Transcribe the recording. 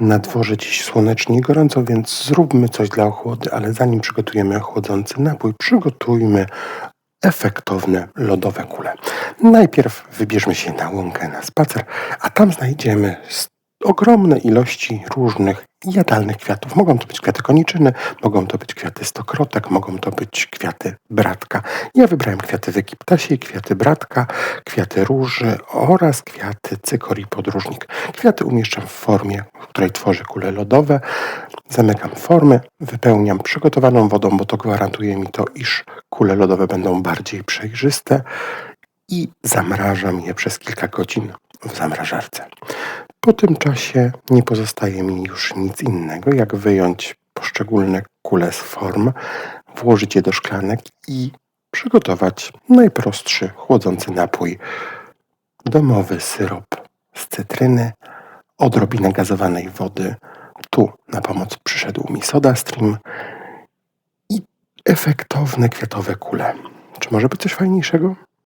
Na dworze dziś słonecznie i gorąco, więc zróbmy coś dla ochłody, ale zanim przygotujemy ochłodzący napój, przygotujmy efektowne lodowe kule. Najpierw wybierzmy się na łąkę na spacer, a tam znajdziemy ogromne ilości różnych jadalnych kwiatów. Mogą to być kwiaty koniczyny, mogą to być kwiaty stokrotek, mogą to być kwiaty bratka. Ja wybrałem kwiaty wykiptasiej, kwiaty bratka, kwiaty róży oraz kwiaty cykorii podróżnik. Kwiaty umieszczam w formie, której tworzę kule lodowe. Zamykam formę, wypełniam przygotowaną wodą, bo to gwarantuje mi to, iż kule lodowe będą bardziej przejrzyste i zamrażam je przez kilka godzin w zamrażarce. Po tym czasie nie pozostaje mi już nic innego, jak wyjąć poszczególne kule z form, włożyć je do szklanek i przygotować najprostszy chłodzący napój. Domowy syrop z cytryny, odrobinę gazowanej wody. Tu na pomoc przyszedł mi SodaStream i efektowne kwiatowe kule. Czy może być coś fajniejszego?